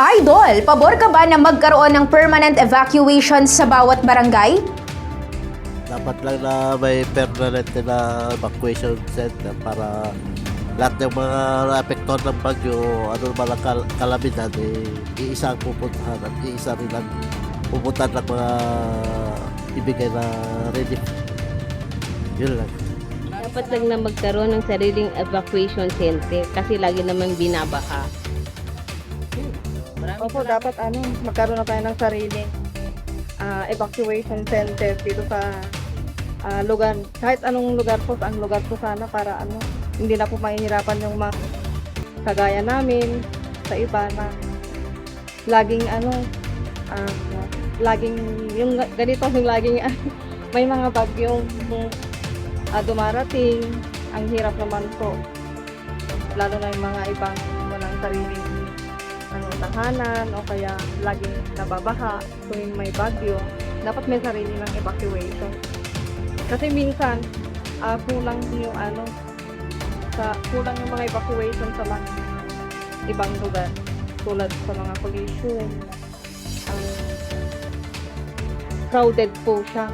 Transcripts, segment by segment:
Idol, pabor ka ba na magkaroon ng permanent evacuation sa bawat barangay? Dapat lang na may permanent na evacuation center para lahat ng mga naapektuhan ng bagyo, ano man ang kal- kalamidad, eh, iisa ang pupuntahan at iisa rin ang pupuntahan ng mga ibigay na relief. Yun lang. Dapat lang na magkaroon ng sariling evacuation center kasi lagi naman binabaha. Opo, dapat ano, magkaroon na tayo ng sariling ah, evacuation center dito sa ah, lugar. Kahit anong lugar po, ang lugar po sana para ano, hindi na po mahihirapan yung mga kagaya namin sa iba na laging ano, ah, laging yung ganito yung laging may mga bagyong ah, dumarating. Ang hirap naman po. Lalo na yung mga ibang walang sariling ano, tahanan o kaya laging nababaha tuwing may bagyo, dapat may sarili ng evacuation. Kasi minsan, ah, kulang yung ano, sa, kulang yung mga evacuation sa mga ibang lugar. Tulad sa mga pollution, ang crowded po siya.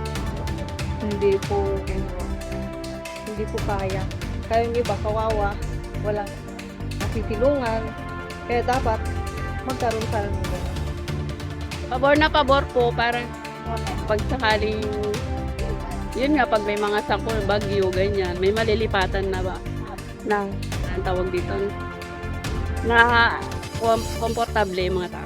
Hindi po, ano, hindi po kaya. Kaya yung iba, kawawa, walang nasisilungan. Kaya dapat magkaroon sa nila. Pabor na pabor po para pag sakaling yun nga pag may mga sakol, bagyo, ganyan, may malilipatan na ba Nang ang tawag dito na kom- komportable yung mga tao.